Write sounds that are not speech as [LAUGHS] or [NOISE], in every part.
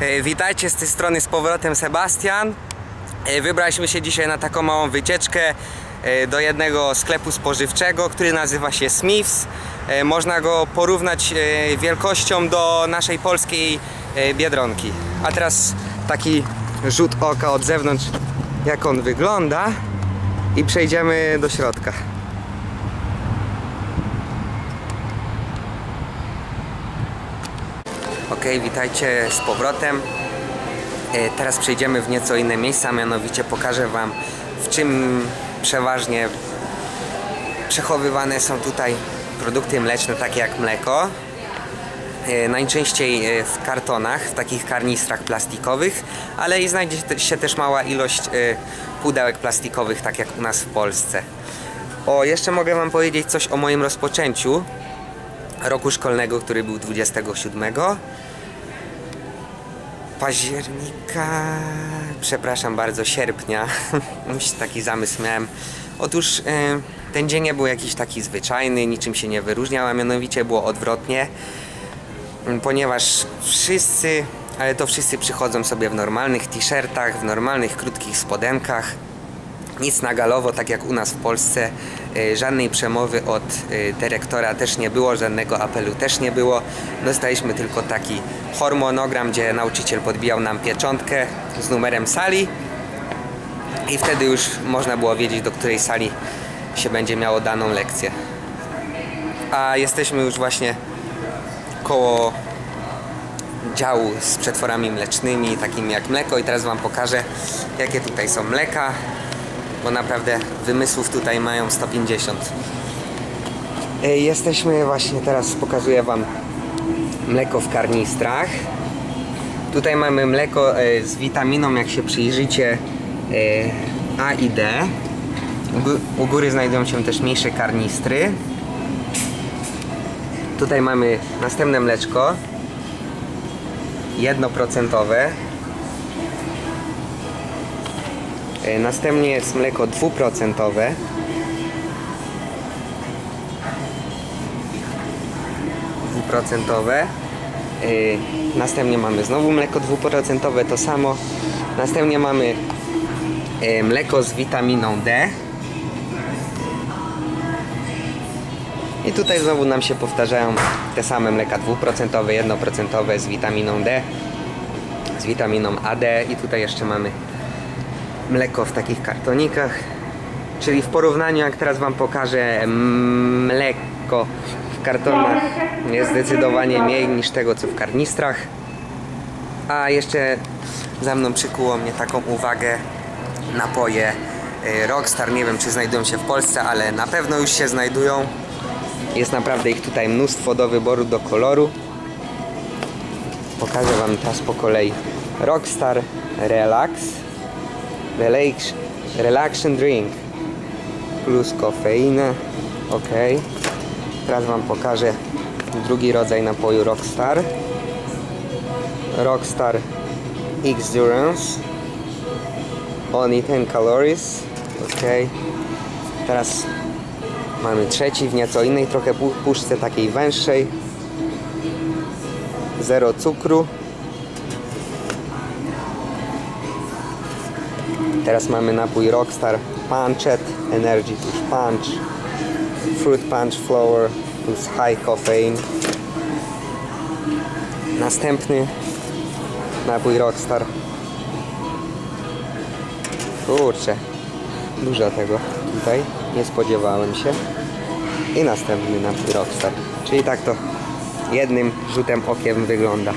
E, Witajcie z tej strony z powrotem Sebastian. E, Wybraliśmy się dzisiaj na taką małą wycieczkę e, do jednego sklepu spożywczego, który nazywa się Smiths. Można go porównać wielkością do naszej polskiej Biedronki. A teraz taki rzut oka od zewnątrz, jak on wygląda i przejdziemy do środka. Witajcie z powrotem. E, Teraz przejdziemy w nieco inne miejsca, mianowicie pokażę Wam w czym przeważnie przechowywane są tutaj produkty mleczne takie jak mleko. E, Najczęściej e, w kartonach, w takich karnistrach plastikowych, ale i znajdzie się też mała ilość pudełek plastikowych, tak jak u nas w Polsce. O, jeszcze mogę Wam powiedzieć coś o moim rozpoczęciu roku szkolnego, który był 27 października, przepraszam bardzo, sierpnia. [LAUGHS] Taki zamysł miałem. Otóż e, ten dzień nie był jakiś taki zwyczajny, niczym się nie wyróżniał, a mianowicie było odwrotnie, m, ponieważ wszyscy, ale to wszyscy przychodzą sobie w normalnych t-shirtach, w normalnych krótkich spodenkach, nic na galowo, tak jak u nas w Polsce. E, Żadnej przemowy od e, dyrektora też nie było, żadnego apelu też nie było. Dostaliśmy tylko taki hormonogram, gdzie nauczyciel podbijał nam pieczątkę z numerem sali i wtedy już można było wiedzieć, do której sali się będzie miało daną lekcję. A jesteśmy już właśnie koło działu z przetworami mlecznymi, takimi jak mleko i teraz Wam pokażę jakie tutaj są mleka bo naprawdę wymysłów tutaj mają 150 E, Jesteśmy właśnie teraz pokazuję Wam mleko w karnistrach tutaj mamy mleko e, z witaminą jak się przyjrzycie e, A i D. U góry znajdują się też mniejsze karnistry. Tutaj mamy następne mleczko. Jednoprocentowe Następnie jest mleko dwuprocentowe. Dwuprocentowe. E, Następnie mamy znowu mleko dwuprocentowe, to samo. Następnie mamy e, mleko z witaminą D. I tutaj znowu nam się powtarzają te same mleka dwuprocentowe, jednoprocentowe z witaminą D, z witaminą AD i tutaj jeszcze mamy mleko w takich kartonikach. Czyli w porównaniu, jak teraz Wam pokażę, mleko w kartonach jest zdecydowanie mniej niż tego, co w karnistrach. A jeszcze za mną przykuło mnie taką uwagę napoje y, Rockstar. Nie wiem, czy znajdują się w Polsce, ale na pewno już się znajdują. Jest naprawdę ich tutaj mnóstwo do wyboru, do koloru. Pokażę Wam teraz po kolei. Rockstar Relax. Relax, drink plus kofeinę. Ok. Teraz Wam pokażę drugi rodzaj napoju Rockstar. Rockstar Endurance. Only 10 calories. Ok. Teraz mamy trzeci w nieco innej trochę pu- puszce takiej węższej. Zero cukru. Teraz mamy napój Rockstar Punched, Energy Punch, Fruit Punch Flower plus High Caffeine. Następny napój Rockstar. Kurczę, dużo tego tutaj, nie spodziewałem się. I następny napój Rockstar. Czyli tak to jednym rzutem okiem wygląda.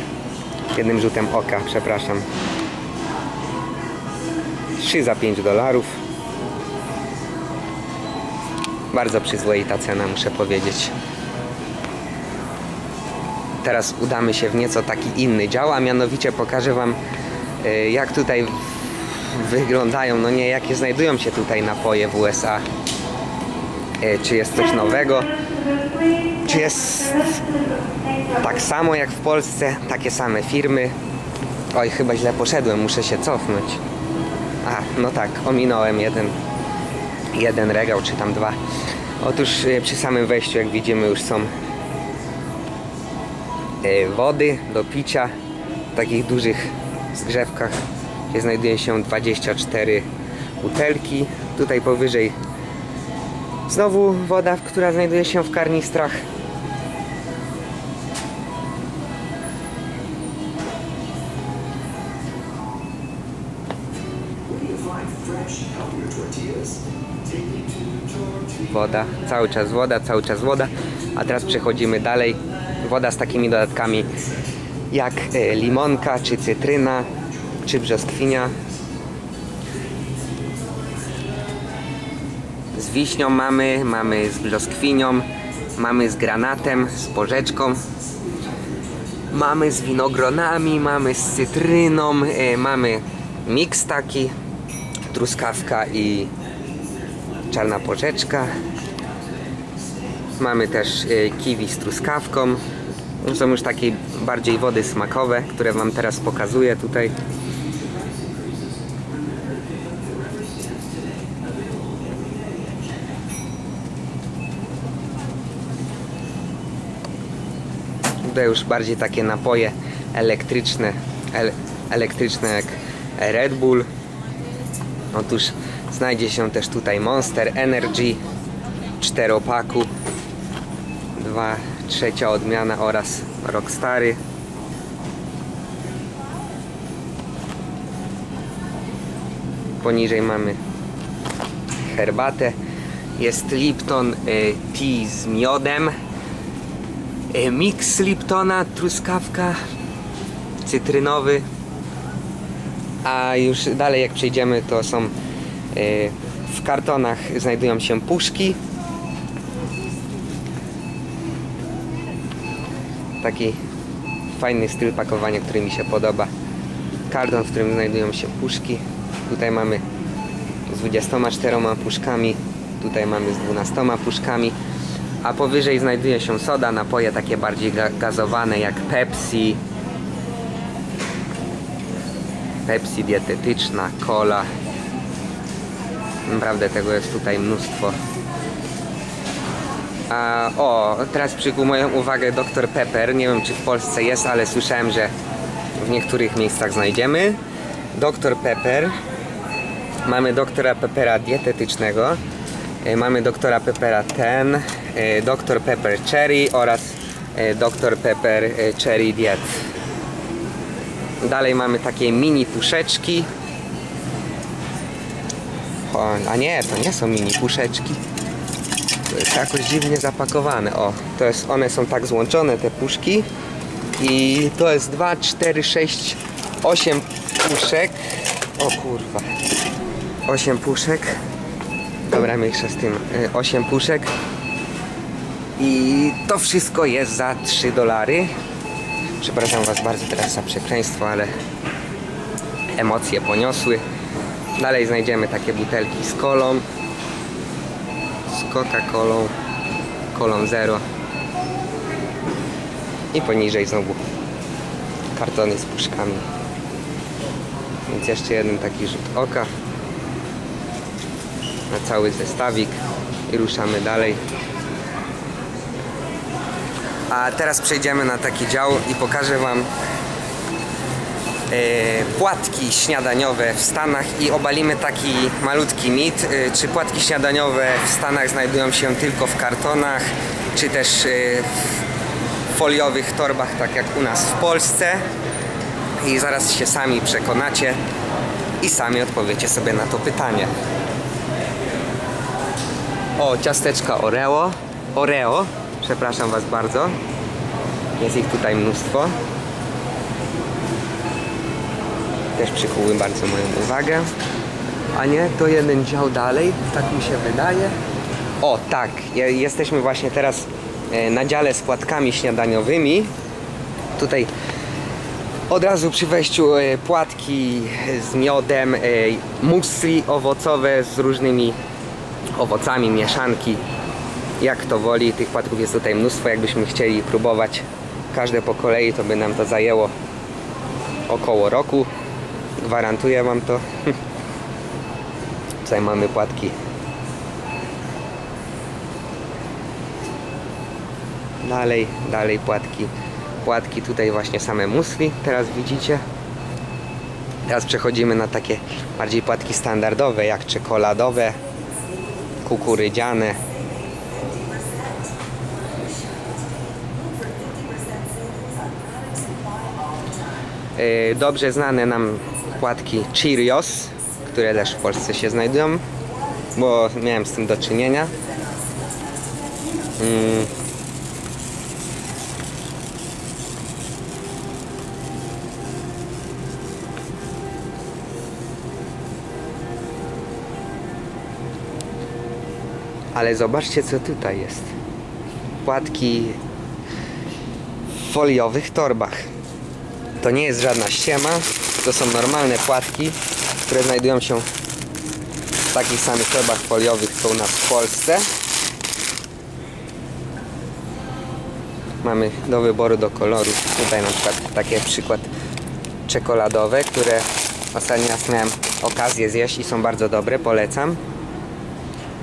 Jednym rzutem oka, przepraszam. 3 za 5 dolarów. Bardzo przyzwoita cena, muszę powiedzieć. Teraz udamy się w nieco taki inny dział, a mianowicie pokażę Wam y, jak tutaj wyglądają, no nie, jakie znajdują się tutaj napoje w USA. Y, Czy jest coś nowego? Czy jest tak samo jak w Polsce, takie same firmy? Oj, chyba źle poszedłem, muszę się cofnąć. A, no tak, ominąłem jeden, jeden regał, czy tam dwa. Otóż y, przy samym wejściu, jak widzimy, już są y, wody do picia, takich dużych zgrzewkach gdzie znajduje się 24 butelki. Tutaj powyżej znowu woda, która znajduje się w karnistrach. Woda, cały czas woda, cały czas woda. A teraz przechodzimy dalej. Woda z takimi dodatkami jak e, limonka, czy cytryna, czy brzoskwinia. Z wiśnią mamy, mamy z brzoskwinią, mamy z granatem, z porzeczką. Mamy z winogronami, mamy z cytryną, e, mamy miks taki, truskawka i czarna porzeczka. Mamy też e, kiwi z truskawką. Są już takie bardziej wody smakowe, które Wam teraz pokazuję tutaj. Tutaj już bardziej takie napoje elektryczne, ele, elektryczne jak Red Bull. Otóż znajdzie się też tutaj Monster Energy czteropaku, dwa trzecia odmiana oraz Rockstary. Poniżej mamy herbatę. Jest Lipton y, Tea z miodem. Y, Mix Liptona, truskawka, cytrynowy. A już dalej jak przejdziemy to są w kartonach znajdują się puszki taki fajny styl pakowania, który mi się podoba. Karton, w którym znajdują się puszki. Tutaj mamy z 24 puszkami, tutaj mamy z 12 puszkami, a powyżej znajduje się soda, napoje takie bardziej ga gazowane jak Pepsi, Pepsi dietetyczna, cola. Naprawdę tego jest tutaj mnóstwo. A, o, teraz przykuł moją uwagę Dr Pepper. Nie wiem czy w Polsce jest, ale słyszałem, że w niektórych miejscach znajdziemy. Dr Pepper. Mamy doktora Peppera dietetycznego. E, Mamy doktora Peppera ten, e, Dr Pepper Cherry oraz e, Dr Pepper Cherry Diet. Dalej mamy takie mini puszeczki. O, a nie, to nie są mini puszeczki. To jest jakoś dziwnie zapakowane. O, to jest, one są tak złączone, te puszki. I to jest 2, 4, 6, 8 puszek. O kurwa. 8 puszek. Dobra, mniejsza z tym. 8 puszek. I to wszystko jest za 3 dolary. Przepraszam Was bardzo teraz za przekleństwo, ale emocje poniosły. Dalej znajdziemy takie butelki z kolą, z Coca-Colą, kolą zero i poniżej znowu kartony z puszkami. Więc jeszcze jeden taki rzut oka na cały zestawik i ruszamy dalej. A teraz przejdziemy na taki dział i pokażę Wam płatki śniadaniowe w Stanach i obalimy taki malutki mit, e, czy płatki śniadaniowe w Stanach znajdują się tylko w kartonach, czy też e, w foliowych torbach, tak jak u nas w Polsce. I zaraz się sami przekonacie i sami odpowiecie sobie na to pytanie. O, ciasteczka Oreo. Oreo, przepraszam Was bardzo. Jest ich tutaj mnóstwo. Też przykuły bardzo moją uwagę. A nie, to jeden dział dalej, tak mi się wydaje. O, tak, je- jesteśmy właśnie teraz e, na dziale z płatkami śniadaniowymi. Tutaj od razu przy wejściu e, płatki z miodem, e, musli owocowe z różnymi owocami, mieszanki. Jak to woli, tych płatków jest tutaj mnóstwo. Jakbyśmy chcieli próbować każde po kolei, to by nam to zajęło około roku. Gwarantuję Wam to. Tutaj mamy płatki. Dalej, dalej płatki płatki, tutaj właśnie same musli, teraz widzicie. Teraz przechodzimy na takie bardziej płatki standardowe, jak czekoladowe, kukurydziane. E, Dobrze znane nam płatki Cheerios, które też w Polsce się znajdują, bo miałem z tym do czynienia. Mm. Ale zobaczcie co tutaj jest. Płatki w foliowych torbach. To nie jest żadna ściema, to są normalne płatki, które znajdują się w takich samych torbach foliowych co u nas w Polsce. Mamy do wyboru do koloru. Tutaj na przykład takie przykład czekoladowe, które ostatni raz miałem okazję zjeść i są bardzo dobre, polecam.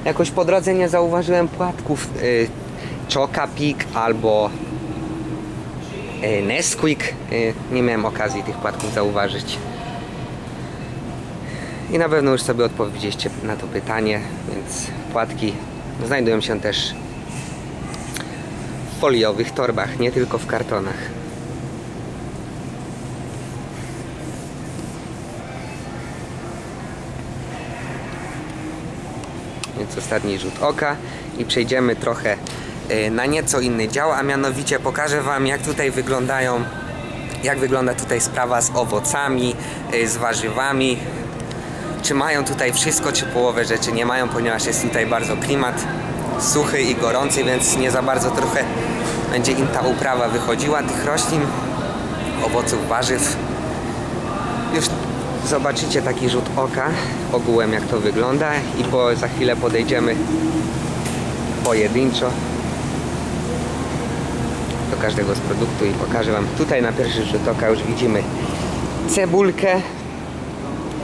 Jakoś po drodze nie zauważyłem płatków y, albo Nesquik. Y, nie miałem okazji tych płatków zauważyć. I na pewno już sobie odpowiedzieliście na to pytanie, więc płatki znajdują się też w foliowych torbach, nie tylko w kartonach. Więc ostatni rzut oka i przejdziemy trochę na nieco inny dział, a mianowicie pokażę Wam jak tutaj wyglądają jak wygląda tutaj sprawa z owocami, y, z warzywami, czy mają tutaj wszystko, czy połowę rzeczy nie mają, ponieważ jest tutaj bardzo klimat suchy i gorący, więc nie za bardzo trochę będzie im ta uprawa wychodziła. Tych roślin, owoców, warzyw. Już zobaczycie taki rzut oka ogółem jak to wygląda. I po, za chwilę podejdziemy pojedynczo do każdego z produktu i pokażę Wam. Tutaj na pierwszy rzut oka już widzimy cebulkę,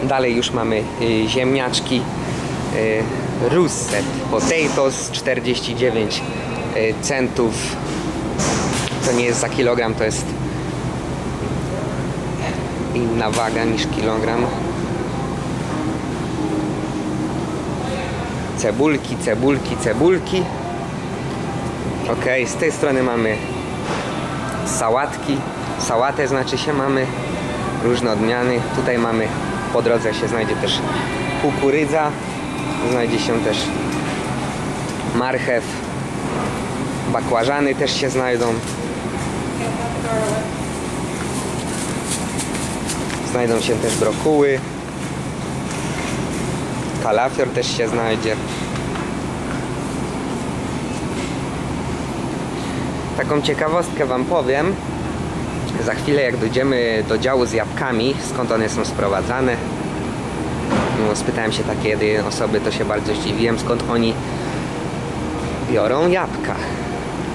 Dalej już mamy y, ziemniaczki y, Russet Potatoes 49 y, centów. To nie jest za kilogram, to jest inna waga niż kilogram. Cebulki, cebulki, cebulki. Ok, z tej strony mamy sałatki. Sałatę znaczy się mamy różne odmiany. Tutaj mamy po drodze się znajdzie też kukurydza, znajdzie się też marchew, bakłażany też się znajdą. Znajdą się też brokuły, kalafior też się znajdzie. Taką ciekawostkę Wam powiem, za chwilę jak dojdziemy do działu z jabłkami, skąd one są sprowadzane, no, spytałem się takiej jednej osoby, to się bardzo zdziwiłem, skąd oni biorą jabłka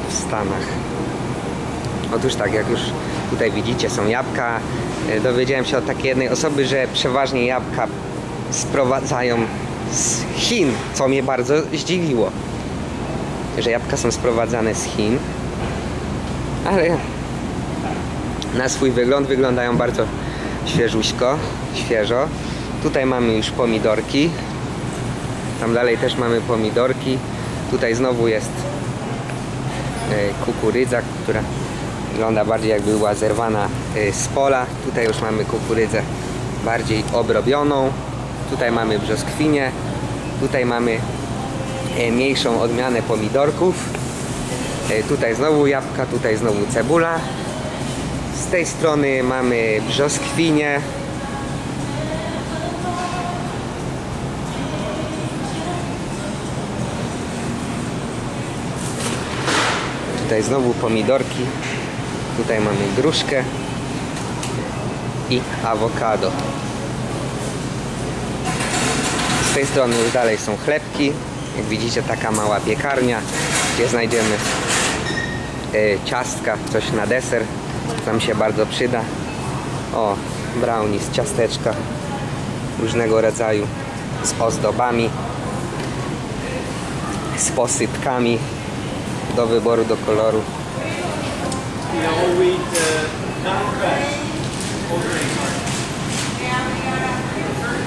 w Stanach. Otóż tak, jak już tutaj widzicie, są jabłka. E, Dowiedziałem się od takiej jednej osoby, że przeważnie jabłka sprowadzają z Chin, co mnie bardzo zdziwiło. Że jabłka są sprowadzane z Chin. Ale na swój wygląd wyglądają bardzo świeżuśko, świeżo. Tutaj mamy już pomidorki. Tam dalej też mamy pomidorki. Tutaj znowu jest e, kukurydza, która wygląda bardziej jakby była zerwana e, z pola. Tutaj już mamy kukurydzę bardziej obrobioną. Tutaj mamy brzoskwinię. Tutaj mamy e, mniejszą odmianę pomidorków. Tutaj znowu jabłka, tutaj znowu cebula. Z tej strony mamy brzoskwinię. Tutaj znowu pomidorki. Tutaj mamy gruszkę i awokado. Z tej strony już dalej są chlebki. Jak widzicie taka mała piekarnia, gdzie znajdziemy e, Y, ciastka, coś na deser, co nam się bardzo przyda. O, brownies, ciasteczka różnego rodzaju z ozdobami, z posypkami do wyboru, do koloru.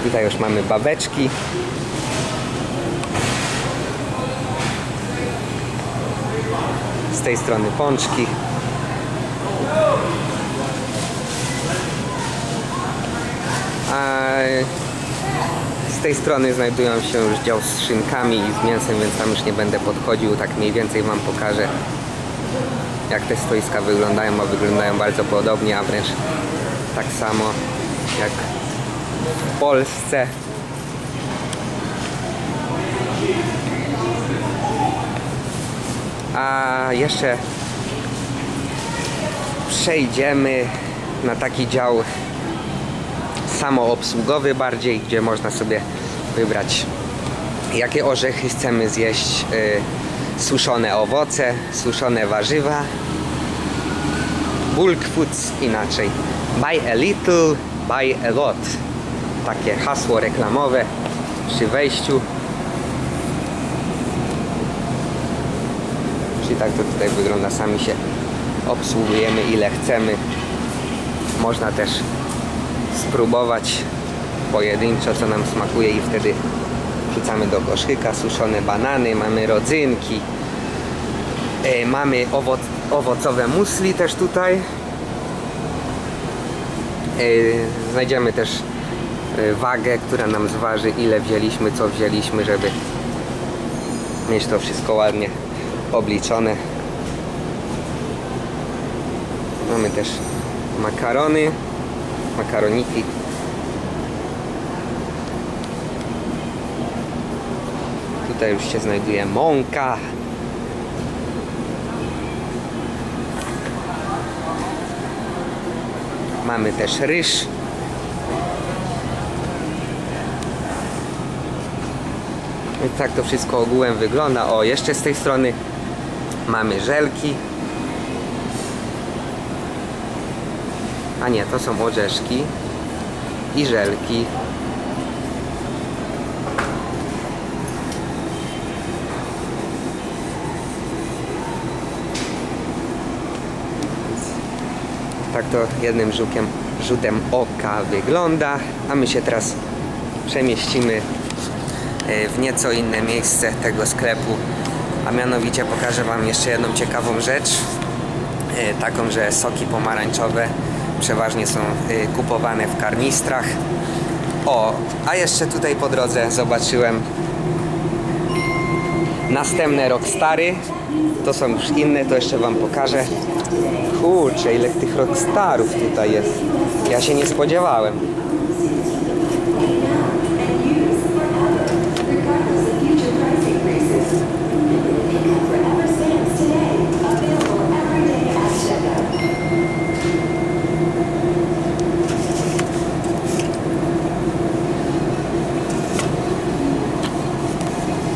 Tutaj już mamy babeczki, Z tej strony pączki. A z tej strony znajdują się już dział z szynkami i z mięsem, więc tam już nie będę podchodził. Tak mniej więcej Wam pokażę, jak te stoiska wyglądają, bo wyglądają bardzo podobnie, a wręcz tak samo jak w Polsce. A jeszcze przejdziemy na taki dział samoobsługowy bardziej, gdzie można sobie wybrać jakie orzechy chcemy zjeść, y, suszone owoce, suszone warzywa, bulk foods inaczej. Buy a little, buy a lot. Takie hasło reklamowe przy wejściu. Czyli tak to tutaj wygląda. Sami się obsługujemy ile chcemy. Można też spróbować pojedynczo, co nam smakuje i wtedy wrzucamy do koszyka suszone banany, mamy rodzynki, e, mamy owoc, owocowe musli też tutaj. E, znajdziemy też e, wagę, która nam zważy ile wzięliśmy, co wzięliśmy, żeby mieć to wszystko ładnie obliczone. Mamy też makarony, makaroniki. Tutaj już się znajduje mąka. Mamy też ryż. I tak to wszystko ogółem wygląda. O, jeszcze z tej strony mamy żelki. A nie, to są orzeszki i żelki. Tak to jednym rzukiem, rzutem oka wygląda, a my się teraz przemieścimy e, w nieco inne miejsce tego sklepu, a mianowicie pokażę Wam jeszcze jedną ciekawą rzecz, e, taką, że soki pomarańczowe przeważnie są y, kupowane w karnistrach. O, a jeszcze tutaj po drodze zobaczyłem następne Rockstary. To są już inne, to jeszcze Wam pokażę. Kurczę, ile tych Rockstarów tutaj jest. Ja się nie spodziewałem.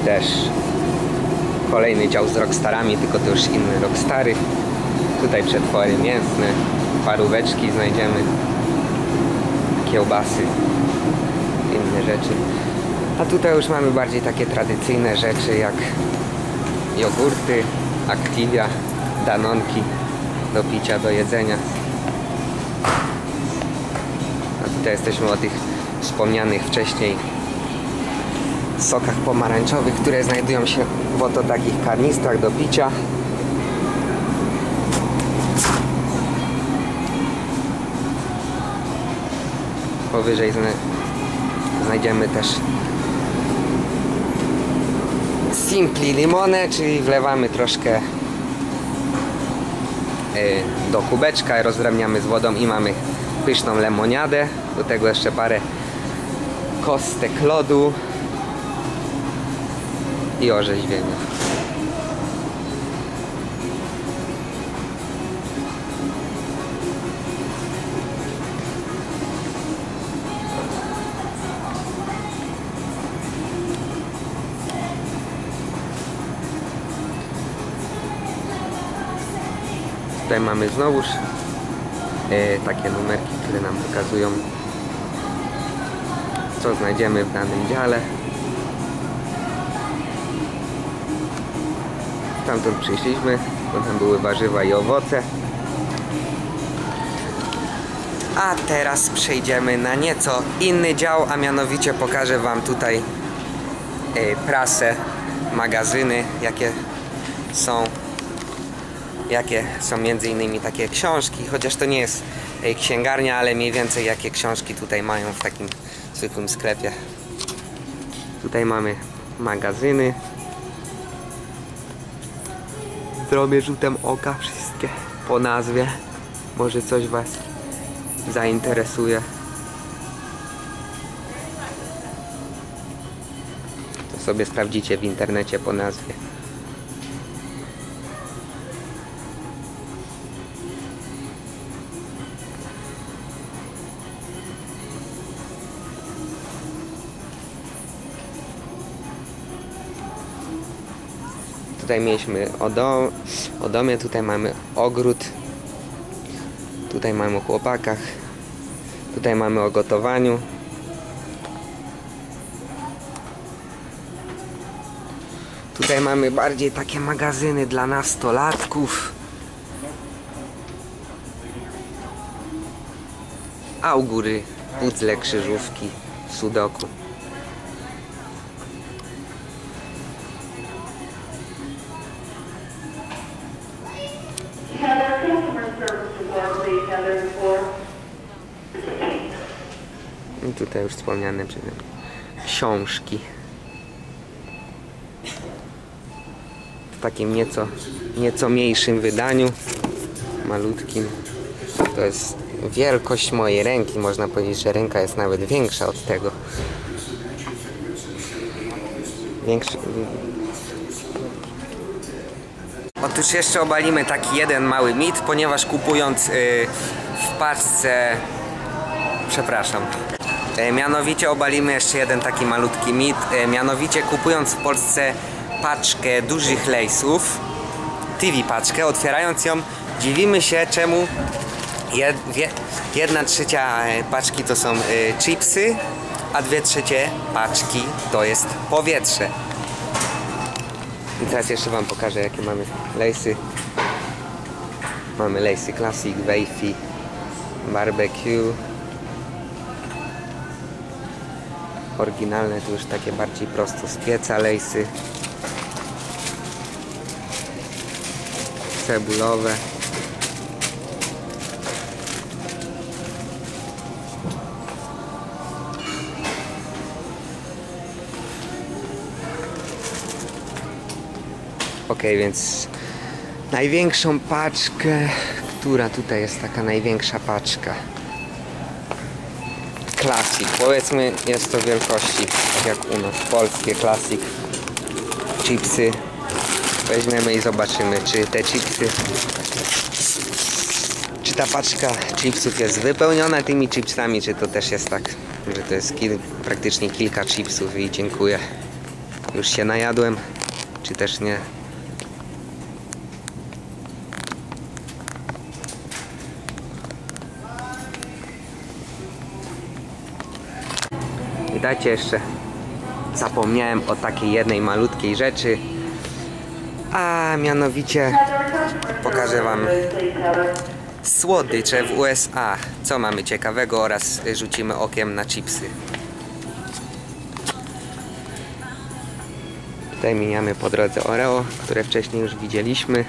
też kolejny dział z rockstarami, tylko to już inne rockstary. Tutaj przetwory mięsne, paróweczki znajdziemy, kiełbasy, inne rzeczy. A tutaj już mamy bardziej takie tradycyjne rzeczy jak jogurty, Activia, danonki do picia, do jedzenia. A tutaj jesteśmy o tych wspomnianych wcześniej sokach pomarańczowych, które znajdują się w oto takich karnistrach do picia. Powyżej zna znajdziemy też Simpli limonę, czyli wlewamy troszkę y, do kubeczka, rozdrabniamy z wodą i mamy pyszną lemoniadę. Do tego jeszcze parę kostek lodu i orzeźwienia. Tutaj mamy znowuż e, takie numerki, które nam pokazują co znajdziemy w danym dziale. Stamtąd przyszliśmy, bo tam były warzywa i owoce. A teraz przejdziemy na nieco inny dział, a mianowicie pokażę Wam tutaj e, prasę, magazyny, jakie są jakie są między innymi takie książki, chociaż to nie jest e, księgarnia, ale mniej więcej jakie książki tutaj mają w takim zwykłym sklepie. Tutaj mamy magazyny. Zrobię rzutem oka wszystkie po nazwie. Może coś Was zainteresuje. To sobie sprawdzicie w internecie po nazwie. Tutaj mieliśmy o, dom, o domie, tutaj mamy ogród. Tutaj mamy o chłopakach. Tutaj mamy o gotowaniu. Tutaj mamy bardziej takie magazyny dla nastolatków. A u góry puzzle, krzyżówki, sudoku. Tutaj już wspomniane przeze mnie książki. W takim nieco, nieco mniejszym wydaniu, malutkim. To jest wielkość mojej ręki. Można powiedzieć, że ręka jest nawet większa od tego. Większy... Otóż jeszcze obalimy taki jeden mały mit, ponieważ kupując y, w paczce Przepraszam. E, mianowicie obalimy jeszcze jeden taki malutki mit. E, mianowicie kupując w Polsce paczkę dużych lejsów, TV paczkę, otwierając ją, dziwimy się czemu jedna trzecia e, paczki to są chipsy, a dwie trzecie paczki to jest powietrze. I teraz jeszcze Wam pokażę jakie mamy lejsy. Mamy lejsy Classic, Wavy, Barbecue. Oryginalne to już takie bardziej prosto z pieca lejsy. Cebulowe. Ok, więc największą paczkę, która tutaj jest taka największa paczka? Classic. Powiedzmy jest to wielkości, tak jak u nas, polskie Classic. Chipsy. Weźmiemy i zobaczymy, czy te chipsy, czy ta paczka chipsów jest wypełniona tymi chipsami, czy to też jest tak, że to jest kil, praktycznie kilka chipsów i dziękuję. Już się najadłem, czy też nie. Dajcie jeszcze, zapomniałem o takiej jednej malutkiej rzeczy, a mianowicie pokażę Wam słodycze w USA. Co mamy ciekawego oraz rzucimy okiem na chipsy. Tutaj miniamy po drodze Oreo, które wcześniej już widzieliśmy.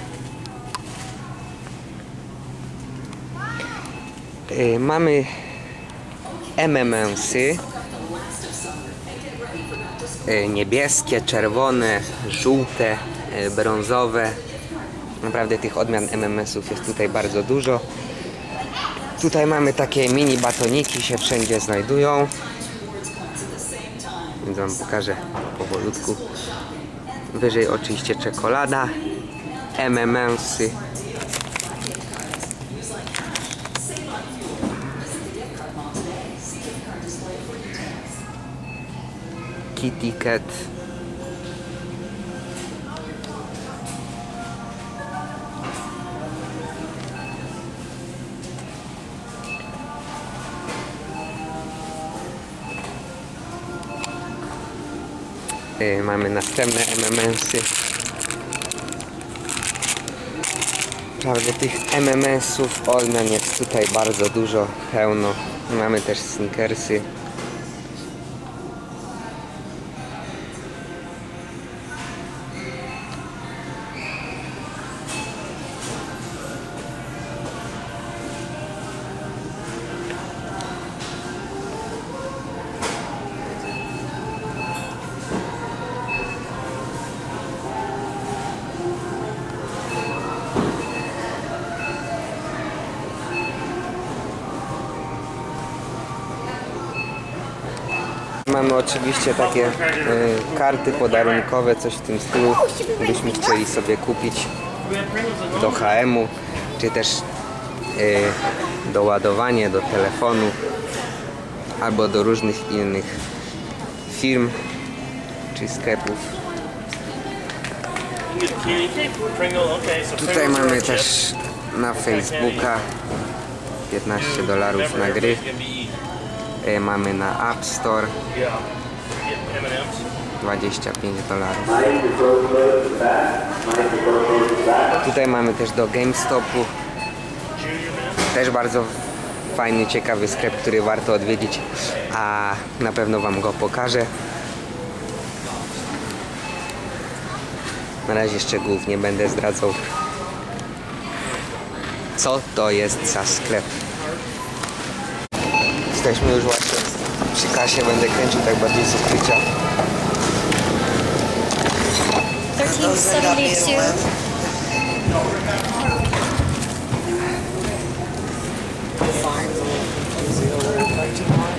Yy, mamy MMS-y y, niebieskie, czerwone, żółte, y, brązowe. Naprawdę tych odmian MMS-ów jest tutaj bardzo dużo. Tutaj mamy takie mini batoniki, się wszędzie znajdują. Więc Wam pokażę powolutku. Wyżej oczywiście czekolada, MMS-y. Kitty Cat. Mamy następne MMS-y. naprawdę tych MMS-ów, Olmen jest tutaj bardzo dużo, pełno. Mamy też sneakersy. Mamy oczywiście takie e, karty podarunkowe, coś w tym stylu, gdybyśmy chcieli sobie kupić do HM-u, czy też e, do ładowania, do telefonu, albo do różnych innych firm czy sklepów. Tutaj mamy też na Facebooka 15 dolarów na gry. E, Mamy na App Store 25 dolarów. Tutaj mamy też do GameStopu. Też bardzo fajny, ciekawy sklep, który warto odwiedzić, a na pewno Wam go pokażę. Na razie szczegółów nie będę zdradzał. Co to jest za sklep? Jesteśmy już przy kasie, będę kręcił tak bardziej z ukrycia. 1372.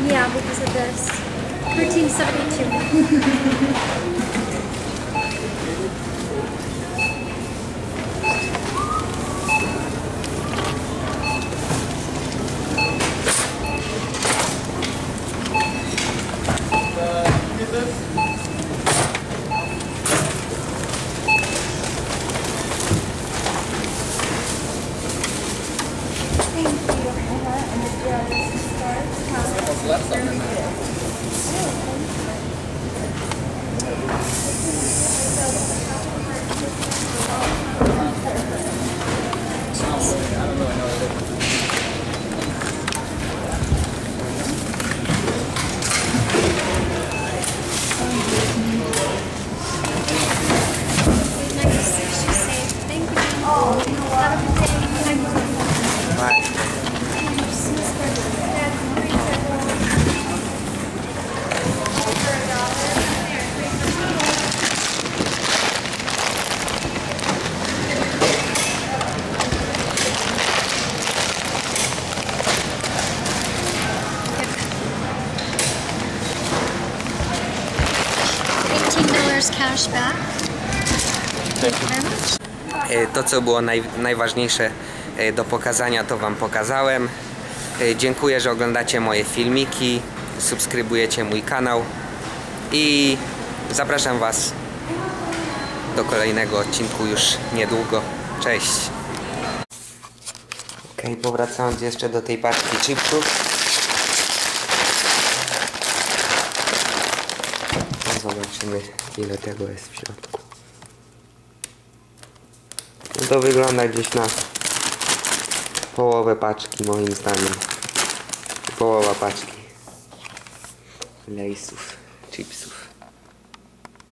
Yeah, because of this. 1372. Thank cash back. Thank you very much. To, co było naj, najważniejsze e, do pokazania, to Wam pokazałem. E, Dziękuję, że oglądacie moje filmiki, subskrybujecie mój kanał i zapraszam Was do kolejnego odcinku już niedługo. Cześć! Ok, powracając jeszcze do tej paczki chipsów. Zobaczymy, ile tego jest w środku. No to wygląda gdzieś na połowę paczki moim zdaniem. Połowa paczki lejsów, chipsów.